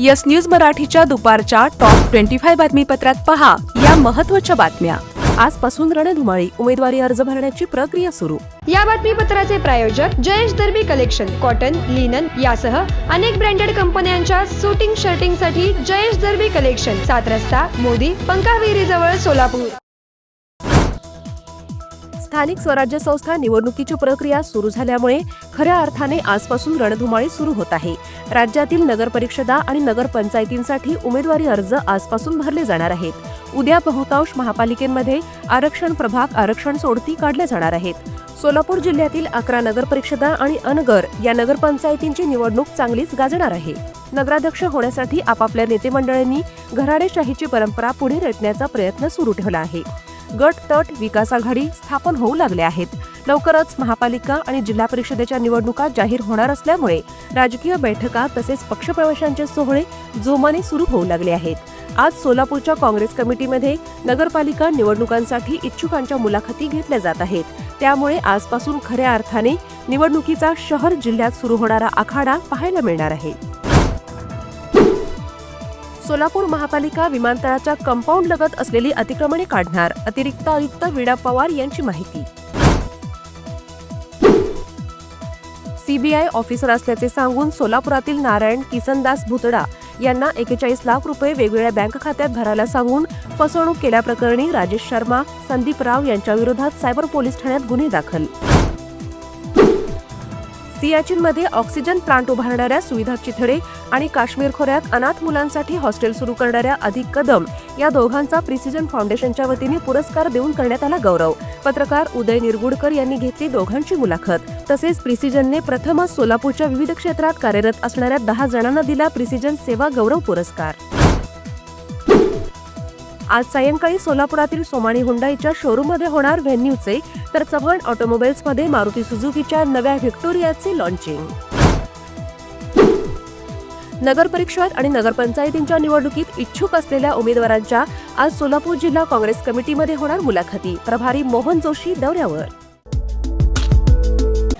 Yes news मराठीच्या दुपारच्या top twenty five बातमीपत्रात पहा या महत्त्वाच्या बातम्या. आजपासून रणधुमाळी उमेदवारी अर्ज भरण्याची प्रक्रिया सुरू. या बातमीपत्राचे प्रायोजक Jayesh Darbi collection cotton linen यासह अनेक ब्रँडेड कंपन्यांच्या सुटिंग शर्टिंगसाठी जयेश दर्बी कलेक्शन सात रस्ता मोदी पंकाविहिरी जवळ सोलापूर. स्थानिक स्वराज्य संस्था निवडणुकीची प्रक्रिया सुरू झाल्यामुळे खऱ्या अर्थाने आजपासून रणधुमाळी सुरू होत आहे. राज्यातील नगरपरिषदा आणि नगरपंचायतींसाठी उमेदवारी अर्ज आजपासून भरले जाणार आहेत. उद्या बहुतांश महापालिकेमध्ये आरक्षण प्रभाग आरक्षण सोडती काढल्या जाणार आहेत. सोलापूर जिल्ह्यातील अकरा नगरपरिषदा आणि अनगर या नगरपंचायतींची निवडणूक चांगलीच गाजणार आहे. नगराध्यक्ष होण्यासाठी आपापल्या नेतेमंडळींनी घराडेशाहीची परंपरा पुढे रेटण्याचा प्रयत्न सुरू ठेवला आहे. गट तट विकास आघाडी स्थापन होऊ लागले आहेत. लवकरच महापालिका आणि जिल्हा परिषदेच्या निवडणुका जाहीर होणार असल्यामुळे राजकीय बैठका तसेच पक्षप्रवेशांचे सोहळे जोमाने सुरू होऊ लागले आहेत. आज सोलापूरच्या काँग्रेस कमिटीमध्ये नगरपालिका निवडणुकांसाठी इच्छुकांच्या मुलाखती घेतल्या जात आहेत. त्यामुळे आजपासून खऱ्या अर्थाने निवडणुकीचा शहर जिल्ह्यात सुरू होणारा आखाडा पाहायला मिळणार आहे. सोलापूर महापालिका विमानतळाच्या कंपाऊंड लगत असलेली अतिक्रमणे काढणार अतिरिक्त आयुक्त वीणा पवार यांची माहिती. सीबीआय ऑफिसर असल्याचे सांगून सोलापुरातील नारायण किसनदास भुतडा यांना एकेचाळीस लाख रुपये वेगवेगळ्या बँक खात्यात भरायला सांगून फसवणूक केल्याप्रकरणी राजेश शर्मा संदीप राव यांच्या विरोधात सायबर पोलीस ठाण्यात गुन्हे दाखल. सियाचीनमध्ये ऑक्सिजन प्लांट उभारणाऱ्या सुविधा चिथडे आणि काश्मीर खोऱ्यात अनाथ मुलांसाठी हॉस्टेल सुरू करणाऱ्या अधिक कदम या दोघांचा प्रिसिजन फाउंडेशनच्या वतीने पुरस्कार देऊन करण्यात आला गौरव. पत्रकार उदय निरगुडकर यांनी घेतली दोघांची मुलाखत. तसेच प्रिसिजनने प्रथमच सोलापूरच्या विविध क्षेत्रात कार्यरत असणाऱ्या दहा जणांना दिला प्रिसिजन सेवा गौरव पुरस्कार. आज सायंकाळी सोलापुरातील सोमाणी हुंडाईच्या शोरूममध्ये होणार व्हेन्यूचे तर चव्हाण ऑटोमोबाईल्समध्ये मारुती सुझुकीच्या नव्या व्हिक्टोरियाचे लॉन्चिंग नगरपरिषद आणि नगरपंचायतींच्या निवडणुकीत इच्छुक असलेल्या उमेदवारांच्या आज सोलापूर जिल्हा काँग्रेस कमिटीमध्ये होणार मुलाखती. प्रभारी मोहन जोशी दौऱ्यावर.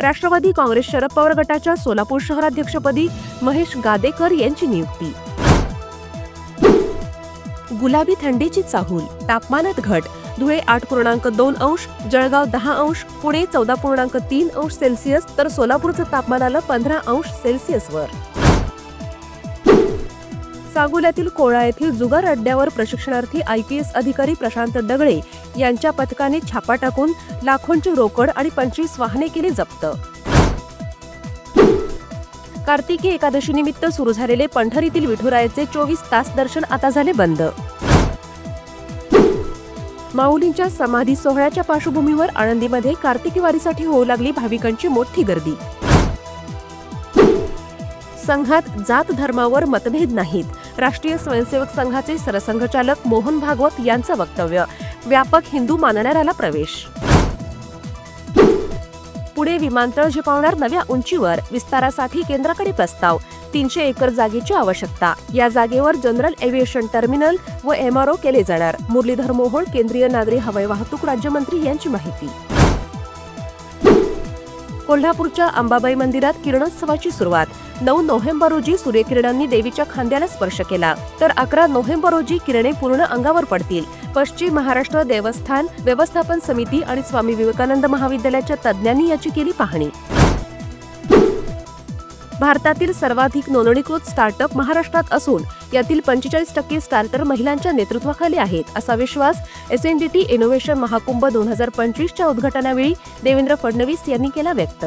राष्ट्रवादी काँग्रेस शरद पवार गटाच्या सोलापूर शहराध्यक्षपदी महेश गादेकर यांची नियुक्ती. गुलाबी थंडीची चाहूल तापमानात घट धुळे आठ पूर्णांक दोन अंश जळगाव दहा अंश पुणे चौदा पूर्णांक तीन अंश सेल्सिअस तर सोलापूरचं तापमान आलं पंधरा अंश सेल्सिअसवर. सांगोल्यातील कोळा येथील जुगार अड्ड्यावर प्रशिक्षणार्थी आय पी एस अधिकारी प्रशांत दगळे यांच्या पथकाने छापा टाकून लाखोंची रोकड आणि पंचवीस वाहने केली जप्त. कार्तिकी एकादशीनिमित्त सुरू झालेले पंढरीतील विठुरायाचे चोवीस तास दर्शन आता झाले बंद. माऊलींच्या समाधी सोहळ्याच्या पार्श्वभूमीवर आळंदीमध्ये कार्तिकी वारीसाठी होऊ लागली भाविकांची मोठी गर्दी. संघात जात धर्मावर मतभेद नाहीत. राष्ट्रीय स्वयंसेवक संघाचे सरसंघचालक मोहन भागवत यांचं वक्तव्य. व्यापक हिंदू मानणाऱ्याला प्रवेश. पुणे विमानतळ झेपावणार नव्या उंचीवर विस्तारासाठी केंद्राकडे प्रस्ताव. तीनशे एकर जागेची आवश्यकता. या जागेवर जनरल एव्हिएशन टर्मिनल व एमआरओ केले जाणार. मुरलीधर मोहोळ केंद्रीय नागरी हवाई वाहतूक राज्यमंत्री यांची माहिती. कोल्हापूरच्या अंबाबाई मंदिरात किरणोत्सवाची सुरुवात. नऊ नोव्हेंबर रोजी सूर्यकिरणांनी देवीच्या खांद्याला स्पर्श केला. तर अकरा नोव्हेंबर रोजी किरणे पूर्ण अंगावर पडतील. पश्चिम महाराष्ट्र देवस्थान व्यवस्थापन समिती आणि स्वामी विवेकानंद महाविद्यालयाच्या तज्ज्ञांनी याची केली पाहणी. भारतातील सर्वाधिक नोंदणीकृत स्टार्टअप महाराष्ट्रात असून यातील पंचेचाळीस टक्के स्टार्टर महिलांच्या नेतृत्वाखाली आहेत असा विश्वास S N D T innovation Mahakumbh दोन हजार पंचवीसच्या उद्घाटनावेळी देवेंद्र फडणवीस यांनी केला व्यक्त.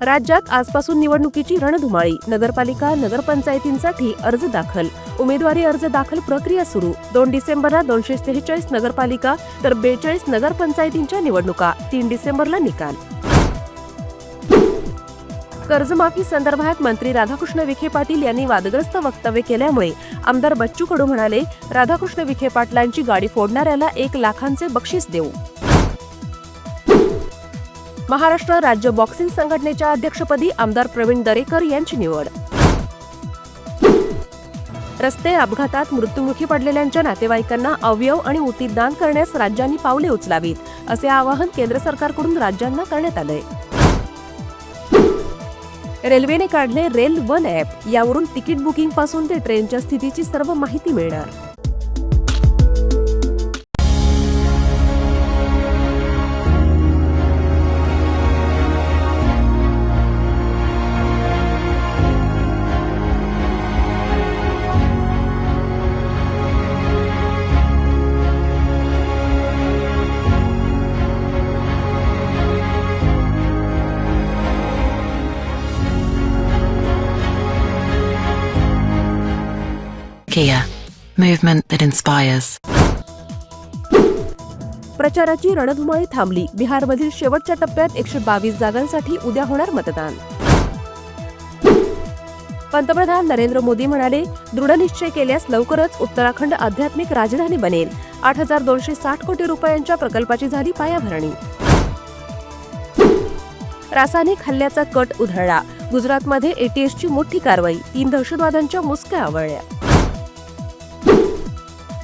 राज्यात आजपासून निवडणुकीची रणधुमाळी. नगरपालिका नगरपंचायतींसाठी अर्ज दाखल. उमेदवारी अर्ज दाखल प्रक्रिया सुरू. दोन डिसेंबरला दोनशे सेहेचाळीस नगरपालिका तर बेचाळीस नगरपंचायतींच्या निवडणुका. तीन डिसेंबरला निकाल. कर्जमाफी संदर्भात मंत्री राधाकृष्ण विखे पाटील यांनी वादग्रस्त वक्तव्य केल्यामुळे आमदार बच्चू कडू म्हणाले राधाकृष्ण विखे पाटलांची गाडी फोडणाऱ्याला एक लाखांचे बक्षीस देऊ. महाराष्ट्र राज्य बॉक्सिंग संघटनेच्या अध्यक्षपदी आमदार प्रवीण दरेकर यांची निवड. रस्ते अपघातात मृत्युमुखी पडलेल्यांच्या नातेवाईकांना अवयव आणि उती दान करण्यास राज्यांनी पावले उचलावीत असे आवाहन केंद्र सरकारकडून राज्यांना करण्यात आलंय. रेल्वेने काढले रेल वन ॲप यावरून तिकीट बुकिंगपासून ते ट्रेनच्या स्थितीची सर्व माहिती मिळणार. Kia, movement that inspires. प्रचाराची रणधुमाळी थांबली. बिहारमधील शेवटच्या टप्प्यात एकशे बावीस जागांसाठी उद्या होणार मतदान. पंतप्रधान नरेंद्र मोदी म्हणाले दृढनिश्चय केल्यास लवकरच उत्तराखंड आध्यात्मिक राजधानी बनेल. आठ हजार दोनशे साठ कोटी रुपयांच्या प्रकल्पाची झाली पायाभरणी. रासायनिक हल्ल्याचा कट उधळला. गुजरातमध्ये एटीएसची मोठी कारवाई. तीन दहशतवाद्यांच्या मुसक्या आवळल्या.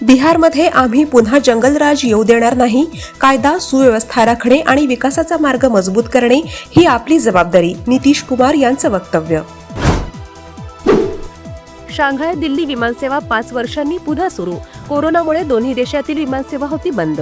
बिहारमध्ये आम्ही पुन्हा जंगलराज येऊ देणार नाही कायदा सुव्यवस्था राखणे आणि विकासाचा मार्ग मजबूत करणे ही आपली जबाबदारी नितीश कुमार यांचं वक्तव्य. शांघाय दिल्ली विमानसेवा पाच वर्षांनी पुन्हा सुरू. कोरोनामुळे दोन्ही देशातील विमानसेवा होती बंद.